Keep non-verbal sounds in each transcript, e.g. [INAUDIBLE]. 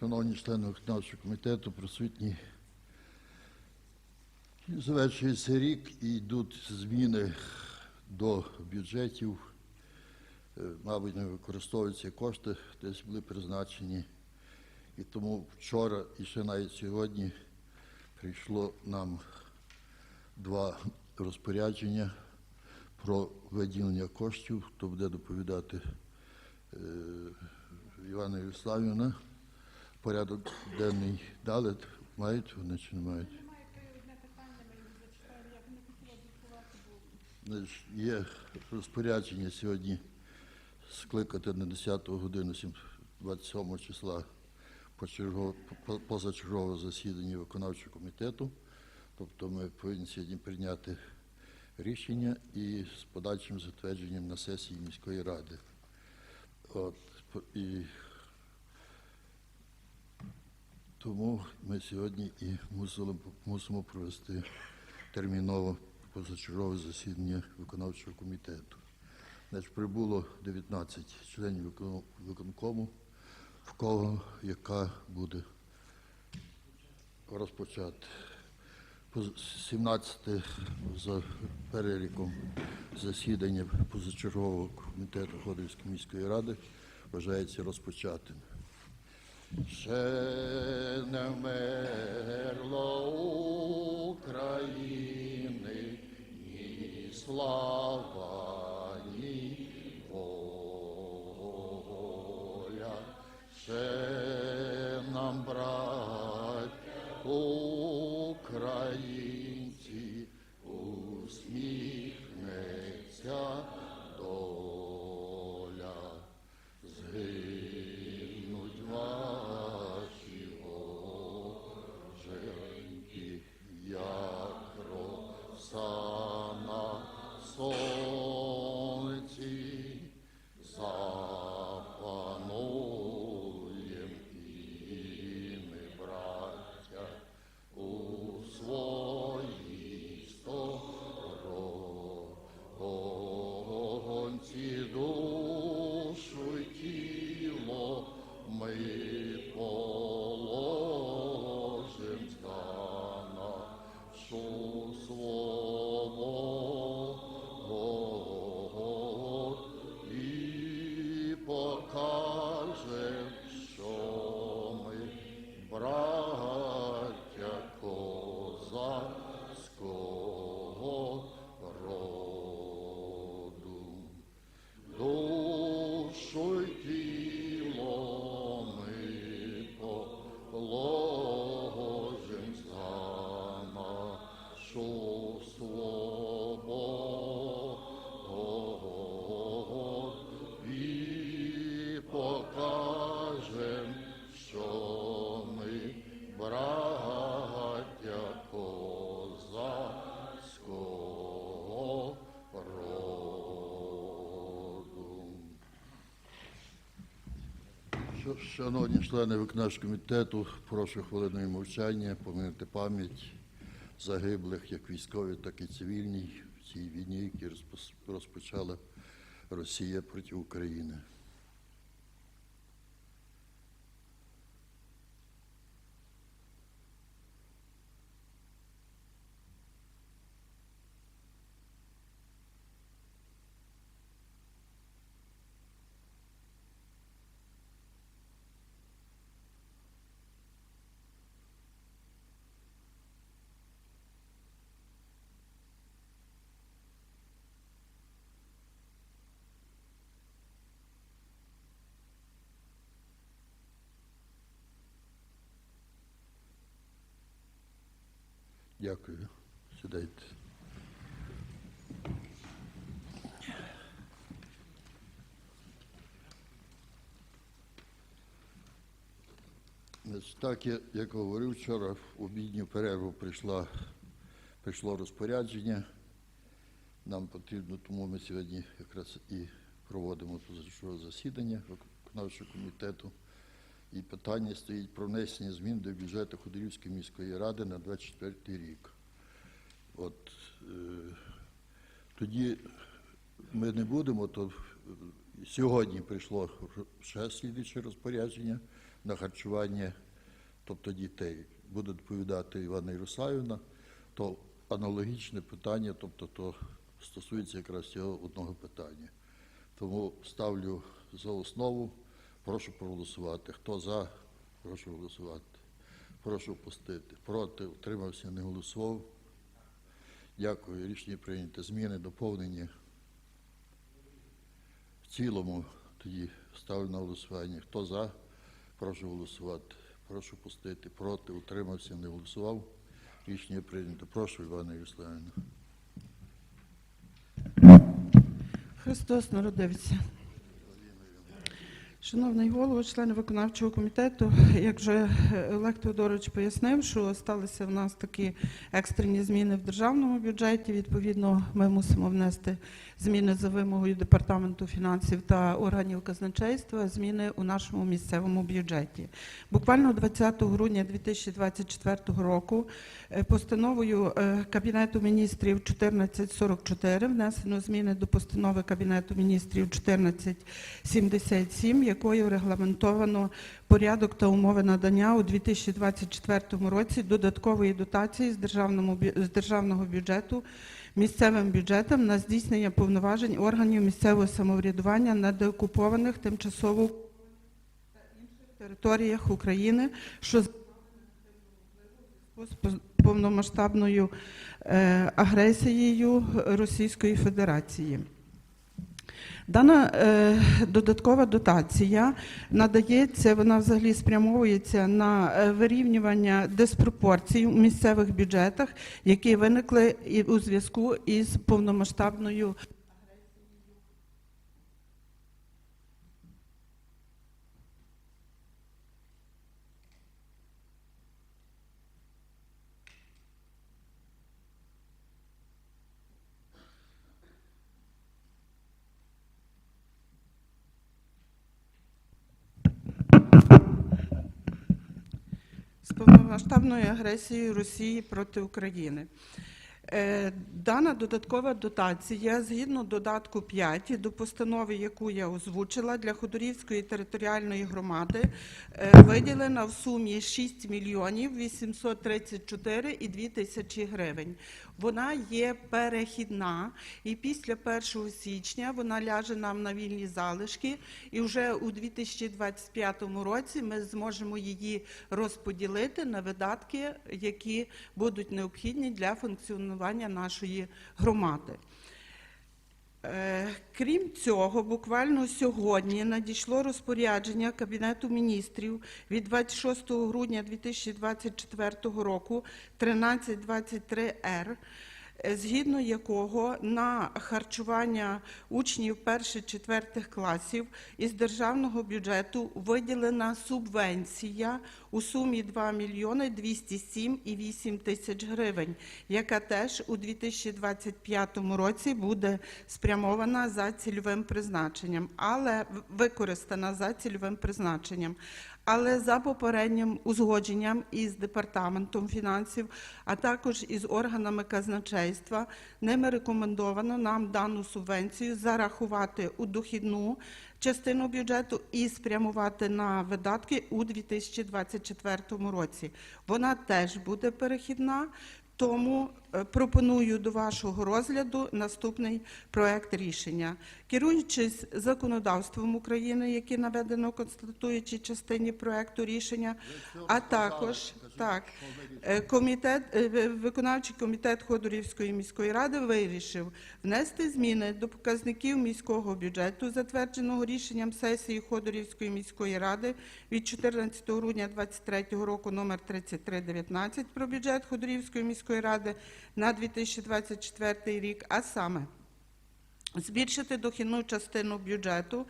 Шановні члени виконавчого комітету, присутні. Завершується рік і йдуть зміни до бюджетів. Е, Мабуть, не використовуються кошти, десь були призначені. І тому вчора і ще навіть сьогодні прийшло нам два розпорядження про виділення коштів, хто буде доповідати е, Івана Ярославівна. Порядок денний дали, мають вони чи не мають? Є розпорядження сьогодні скликати на 10 годину сім- 27 числа позачергове засідання виконавчого комітету. Тобто ми повинні сьогодні прийняти рішення і з подальшим затвердженням на сесії міської ради. От, і тому ми сьогодні і мусили, мусимо провести терміново позачергове засідання виконавчого комітету. Значить, прибуло 19 членів виконкому, в кого яка буде розпочати. 17 за переліком засідання позачергового комітету Ходорівської міської ради вважається розпочатим. Ще не Шановні члени виконавчого комітету, прошу хвилиною мовчання поминути пам'ять загиблих як військові, так і цивільні в цій війні, які розпочала Росія проти України. Дякую. Сідайте. Так, я- як говорив вчора, в обідню перерву прийшла, прийшло розпорядження. Нам потрібно, тому ми сьогодні якраз і проводимо позачергове засідання виконавчого комітету. І питання стоїть про внесення змін до бюджету Ходорівської міської ради на 24 рік. От е, тоді ми не будемо, то сьогодні прийшло ще слідуюче розпорядження на харчування, тобто дітей. Буде доповідати Івана Єрусалівна, то аналогічне питання, тобто то стосується якраз цього одного питання. Тому ставлю за основу, прошу проголосувати. Хто за, прошу голосувати. Прошу пустити. Проти, утримався, не голосував. Дякую. Рішення прийнято. Зміни, доповнення. В цілому тоді ставлю на голосування. Хто за, прошу голосувати. Прошу пустити. Проти, утримався, не голосував. Рішення прийнято. Прошу, Івана Ярославівна. Христос народився. Шановний голово, члени виконавчого комітету, як вже Олег Теодорович пояснив, що сталися в нас такі екстрені зміни в державному бюджеті. Відповідно, ми мусимо внести зміни за вимогою департаменту фінансів та органів казначейства, зміни у нашому місцевому бюджеті. Буквально 20 грудня 2024 року е, постановою е, Кабінету міністрів 1444 внесено зміни до постанови Кабінету міністрів 1477, якою регламентовано порядок та умови надання у 2024 році додаткової дотації з державному бю- з державного бюджету місцевим бюджетам на здійснення повноважень органів місцевого самоврядування на деокупованих тимчасово та інших територіях України, що з повномасштабною е, агресією Російської Федерації. Дана е, додаткова дотація надається, вона взагалі спрямовується на е, вирівнювання диспропорцій у місцевих бюджетах, які виникли у зв'язку із повномасштабною з агресії Росії проти України. Е, Дана додаткова дотація згідно додатку 5 до постанови, яку я озвучила для Ходорівської територіальної громади, е, виділена в сумі 6 мільйонів 834 і 2 тисячі гривень. Вона є перехідна, і після 1 січня вона ляже нам на вільні залишки, і вже у 2025 році ми зможемо її розподілити на видатки, які будуть необхідні для функціонування нашої громади. Е, Крім цього, буквально сьогодні надійшло розпорядження Кабінету міністрів від 26 грудня 2024 року 1323-Р, е, згідно якого на харчування учнів перших-четвертих класів із державного бюджету виділена субвенція у сумі 2 мільйони 207 і 8 тисяч гривень, яка теж у 2025 році буде спрямована за цільовим призначенням, але використана за цільовим призначенням. Але за попереднім узгодженням із департаментом фінансів, а також із органами казначейства, ними рекомендовано нам дану субвенцію зарахувати у дохідну частину бюджету і спрямувати на видатки у 2024 році. Вона теж буде перехідна. Тому пропоную до вашого розгляду наступний проект рішення. Керуючись законодавством України, яке наведено в конституючій частині проекту рішення, а також так, е, комітет, е, виконавчий комітет Ходорівської міської ради вирішив внести зміни до показників міського бюджету, затвердженого рішенням сесії Ходорівської міської ради від 14 грудня 2023 року номер 3319 про бюджет Ходорівської міської ради на 2024 рік, а саме збільшити дохідну частину бюджету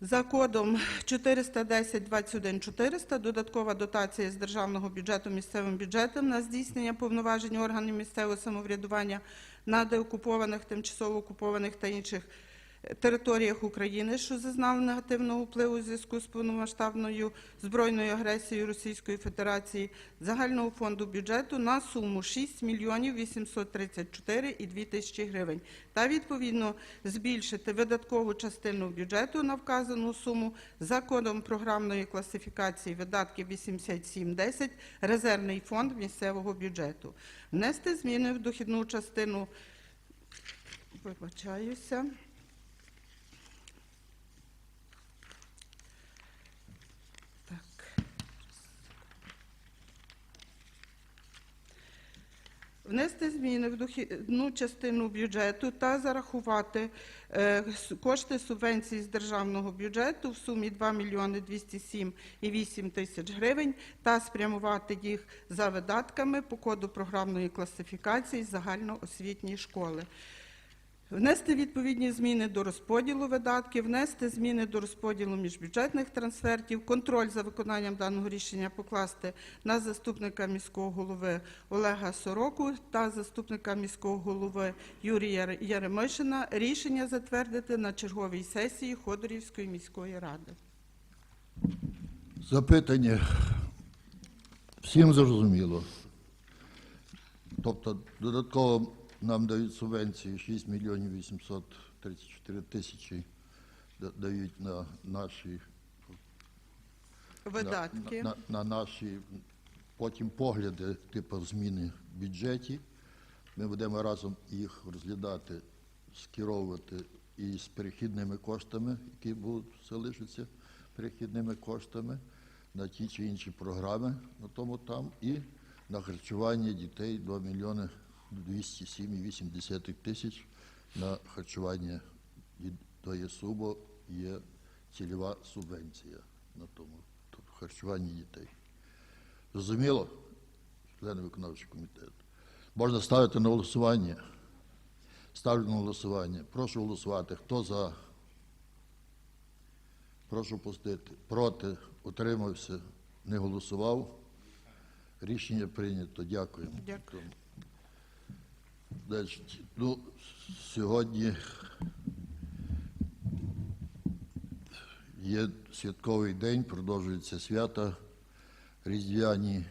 за кодом 410 21 400 додаткова дотація з державного бюджету місцевим бюджетом на здійснення повноважень органів місцевого самоврядування на деокупованих, тимчасово окупованих та інших територіях України, що зазнали негативного впливу у зв'язку з повномасштабною збройною агресією Російської Федерації загального фонду бюджету на суму 6 мільйонів 834 і 2 тисячі гривень та відповідно збільшити видаткову частину бюджету на вказану суму за кодом програмної класифікації видатків 8710 резервний фонд місцевого бюджету. Внести зміни в дохідну частину вибачаюся. Внести зміни в дохідну частину бюджету та зарахувати е, кошти субвенції з державного бюджету в сумі 2 мільйони 207 і 8 тисяч гривень та спрямувати їх за видатками по коду програмної класифікації загальноосвітньої школи. Внести відповідні зміни до розподілу видатків, внести зміни до розподілу міжбюджетних трансфертів, контроль за виконанням даного рішення покласти на заступника міського голови Олега Сороку та заступника міського голови Юрія Яремишина. Рішення затвердити на черговій сесії Ходорівської міської ради. Запитання всім зрозуміло. Тобто додатково нам дають субвенції 6 мільйонів 834 тисячі дають на наші Видатки. на, на, на наші потім погляди, типу зміни в бюджеті. Ми будемо разом їх розглядати, скеровувати і з перехідними коштами, які будуть залишаться перехідними коштами на ті чи інші програми на тому там, і на харчування дітей 2 мільйони 207,8 тисяч на харчування і то є цільова субвенція на тому тобто харчуванні дітей. Зрозуміло, члени виконавчого комітету. Можна ставити на голосування. Ставлю на голосування. Прошу голосувати. Хто за? Прошу пустити. Проти. Утримався. Не голосував. Рішення прийнято. Дякуємо. Дякую. Далі. Ну, сьогодні є святковий день, продовжуються свята різдвяні.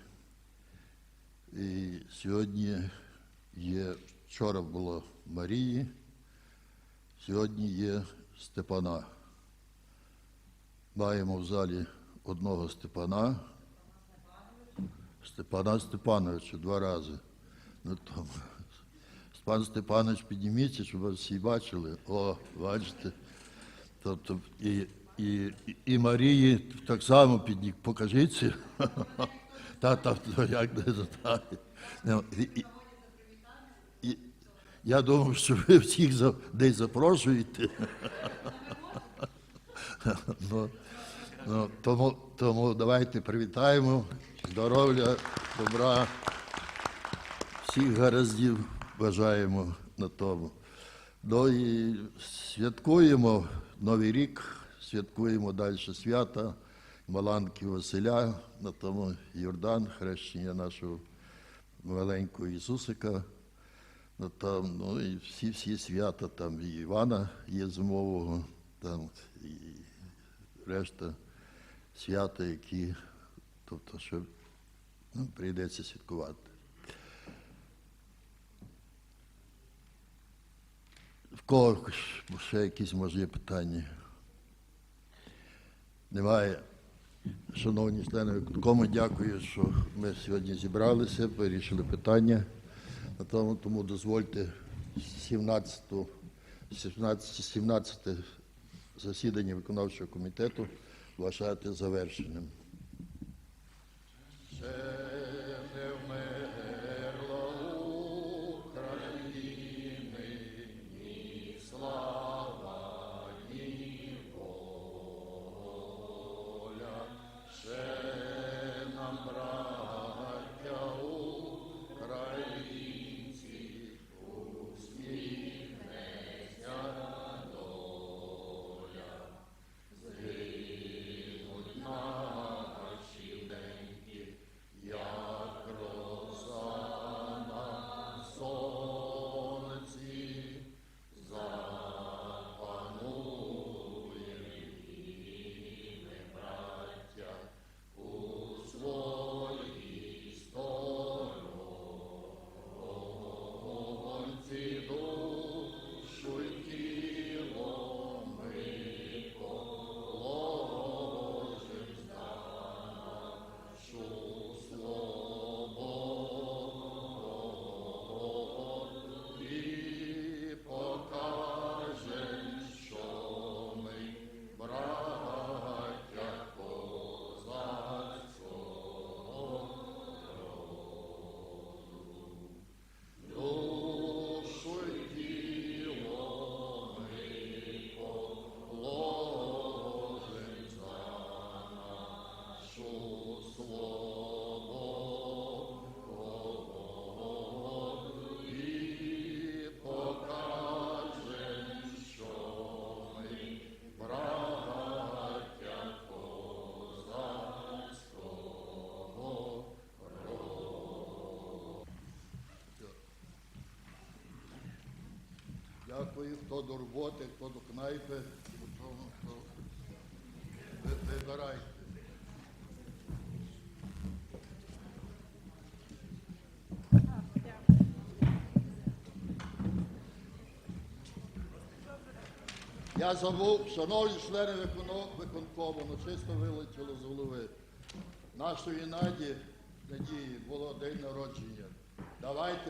І сьогодні є, вчора було Марії, сьогодні є Степана. Маємо в залі одного Степана. Степана Степановича два рази. Ну, тому. Пан Степанович, підніміться, щоб вас всі бачили. О, бачите. Тобто і, і, і Марії так само піднік, покажіться. [LAUGHS] Та, та, як не знаю. Ну, я думав, що ви всіх за- десь запрошуєте. [LAUGHS] ну, ну, тому, тому давайте привітаємо. Здоров'я, добра всіх гараздів бажаємо на тому. Ну і святкуємо Новий рік, святкуємо далі свята, Маланки Василя, на тому Йордан, хрещення нашого маленького Ісусика. Ну, там, ну і всі всі свята, там і Івана є зимового, там і решта свята, які, тобто, що ну, прийдеться святкувати. В кого ще якісь може питання? Немає. Шановні члени виконкому, дякую, що ми сьогодні зібралися, вирішили питання. Тому, тому дозвольте 17, 17, 17 засідання виконавчого комітету вважати завершеним. Дякую, хто до роботи, хто до кнайпи, хто. Вибирайте. Я забув, шановні члени виконкому, ну чисто вилетіло з голови. Нашої Наді Надії було день народження. Давайте